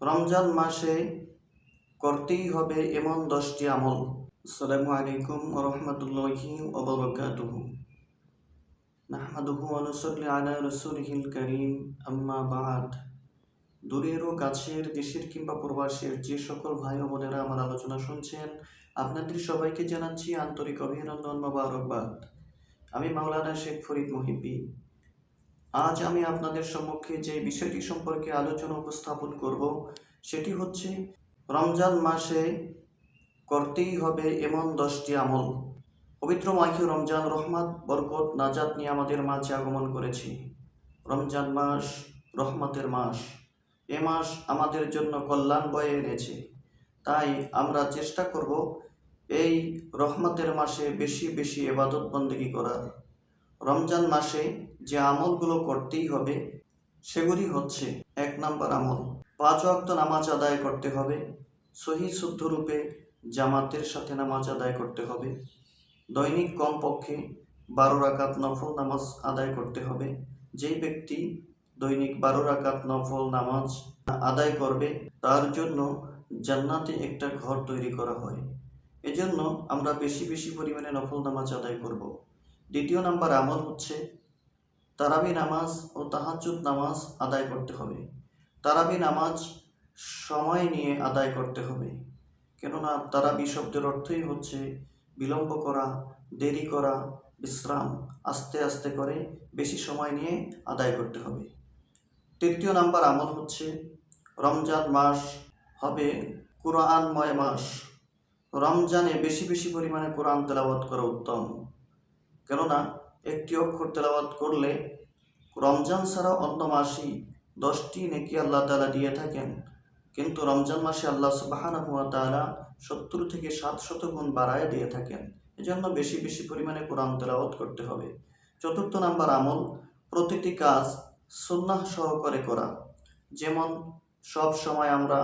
রমজান মাসে করতেই হবে এমন দশটি আমল। আসসালামু আলাইকুম রহমতুল্লাহি ওবরকাতুহ। নাহমাদুহু ওয়া নুসাল্লি আলা রাসূলিহিল কারীম। আম্মা বাদ। দূরের ও কাছের, দেশের কিংবা প্রবাসের যে সকল ভাই ও বোনেরা আমার আলোচনা শুনছেন, আপনাদের সবাইকে জানাচ্ছি আন্তরিক অভিনন্দন বা মোবারকবাদ। আমি মাওলানা শেখ ফরিদ মহিবি। আজ আমি আপনাদের সম্মুখে যে বিষয়টি সম্পর্কে আলোচনা উপস্থাপন করব, সেটি হচ্ছে রমজান মাসে করতেই হবে এমন দশটি আমল। পবিত্র মাখি রমজান রহমত, বরকত, নাজাত নিয়ে আমাদের মাঝে আগমন করেছি। রমজান মাস রহমতের মাস। এ মাস আমাদের জন্য কল্যাণ বয়ে এনেছে। তাই আমরা চেষ্টা করব এই রহমতের মাসে বেশি বেশি এবাদত বন্দেগী করার। রমজান মাসে যে আমলগুলো করতেই হবে, সেগুলি হচ্ছে, এক নম্বর আমল, পাঁচ ওয়াক্ত নামাজ আদায় করতে হবে, সহি শুদ্ধ রূপে জামাতের সাথে নামাজ আদায় করতে হবে, দৈনিক কমপক্ষে বারো রাকাত নফল নামাজ আদায় করতে হবে, যেই ব্যক্তি দৈনিক বারো রাকাত নফল নামাজ আদায় করবে, তার জন্য জান্নাতে একটা ঘর তৈরি করা হয়। এজন্য আমরা বেশি বেশি পরিমাণে নফল নামাজ আদায় করব। দ্বিতীয় নাম্বার আমল হচ্ছে তারাবি নামাজ ও তাহাজ্জুদ নামাজ আদায় করতে হবে। তারাবি নামাজ সময় নিয়ে আদায় করতে হবে। কেননা তারাবি শব্দের অর্থই হচ্ছে বিলম্ব করা, দেরি করা, বিশ্রাম আস্তে আস্তে করে বেশি সময় নিয়ে আদায় করতে হবে। তৃতীয় নাম্বার আমল হচ্ছে রমজান মাস হবে কোরআনময় মাস। রমজানে বেশি বেশি পরিমাণে কোরআন তেলাওয়াত করা উত্তম। কেননা একটি অক্ষর তেলাওয়াত করলে রমজান ছাড়া অন্য মাসই দশটি নেকি আল্লাহ তালা দিয়ে থাকেন। কিন্তু রমজান মাসে আল্লাহ সুবাহান হুয়া তালা সত্তর থেকে সাতশত গুণ বাড়ায় দিয়ে থাকেন। এজন্য বেশি বেশি পরিমাণে কোরআন তেলাওয়াত করতে হবে। চতুর্থ নাম্বার আমল, প্রতিটি কাজ সুন্নাহ সহকারে করা। যেমন সব সময় আমরা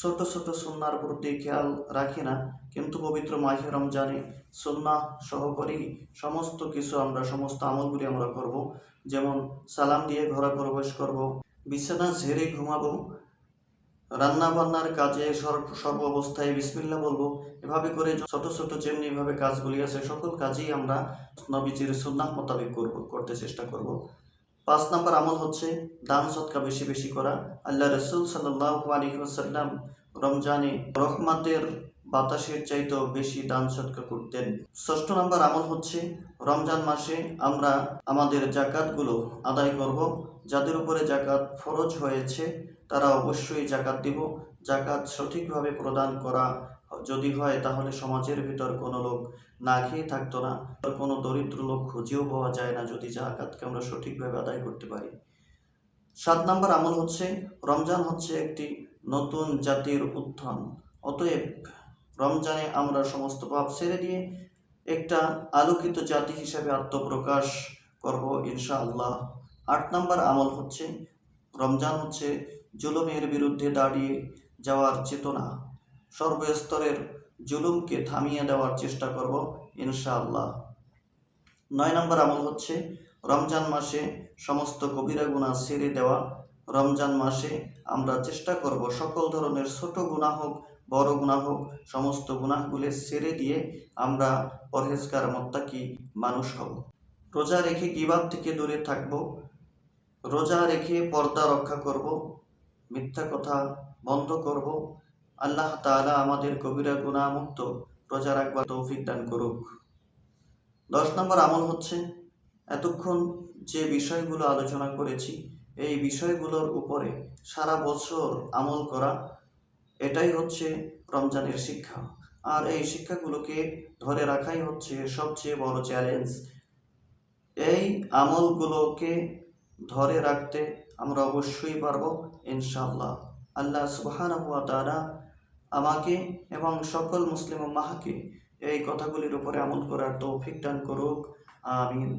ছোট ছোট সুন্নার প্রতি খেয়াল রাখি না, কিন্তু পবিত্র মাহে রমজানে সুন্নাহ সহকারেই সমস্ত কিছু আমরা, সমস্ত আমলগুলি আমরা করব। যেমন সালাম দিয়ে ঘরে প্রবেশ করব, বিছানা ঝেড়ে ঘুমাবো রান্না বান্নার কাজে সর্ব অবস্থায় বিসমিল্লা বলব, এভাবে করে ছোট ছোট যেমনি ভাবে কাজগুলি আছে, সকল কাজেই আমরা নবীজির সুন্নাহ মোতাবেক করব, করতে চেষ্টা করব। পাঁচ নাম্বার আমল হচ্ছে দান সৎকা বেশি বেশি করা। আল্লাহ রসুল সাল্লাহ আলী রমজানে রহমাতের বাতাসের চাইতেও বেশি দান সৎকা করতেন। ষষ্ঠ নম্বর আমল হচ্ছে রমজান মাসে আমরা আমাদের জাকাতগুলো আদায় করব। যাদের উপরে জাকাত ফরজ হয়েছে তারা অবশ্যই জাকাত দিব। জাকাত সঠিকভাবে প্রদান করা যদি হয়, তাহলে সমাজের ভিতর কোনো লোক না খেয়ে থাকতো না। কোনো দরিদ্র লোক খুঁজেও পাওয়া যায় না যদি জাকাতকে আমরা সঠিকভাবে আদায় করতে পারি। সাত নম্বর আমল হচ্ছে, রমজান হচ্ছে একটি নতুন জাতির উত্থান। অতএব রমজানে আমরা সমস্ত পাপ ছেড়ে দিয়ে একটা আলোকিত জাতি হিসাবে আত্মপ্রকাশ করব ইনশাআল্লাহ। আট নম্বর আমল হচ্ছে, রমজান হচ্ছে জুলুমের বিরুদ্ধে দাঁড়িয়ে যাওয়ার চেতনা। সর্বস্তরের জুলুমকে থামিয়ে দেওয়ার চেষ্টা করব ইনশাআল্লাহ। নয় নম্বর আমল হচ্ছে রমজান মাসে সমস্ত কবিরা গুণা ছেড়ে দেওয়া। রমজান মাসে আমরা চেষ্টা করব সকল ধরনের ছোট গুণা হোক, বড় গুণা হোক, সমস্ত গুণাগুলি ছেড়ে দিয়ে আমরা পরহেজগার, মোত্তাকি মানুষ হব। রোজা রেখে গিবাদ থেকে দূরে থাকব। রোজা রেখে পর্দা রক্ষা করব। মিথ্যা কথা বন্ধ করব। আল্লাহ তাআলা আমাদের কবিরা গুণামুক্ত রোজা রাখবার তৌফিক দান করুক। দশ নম্বর আমল হচ্ছে, এতক্ষণ যে বিষয়গুলো আলোচনা করেছি, এই বিষয়গুলোর উপরে সারা বছর আমল করা, এটাই হচ্ছে রমজানের শিক্ষা। আর এই শিক্ষাগুলোকে ধরে রাখাই হচ্ছে সবচেয়ে বড় চ্যালেঞ্জ এই আমলগুলোকে ধরে রাখতে আমরা অবশ্যই পারব, ইনশাআল্লাহ। আল্লাহ তাআলা আমাকে এবং সকল মুসলিম মাহাকে এই কথাগুলির উপরে আমল করার তৌফিক দান করুক, আমিন।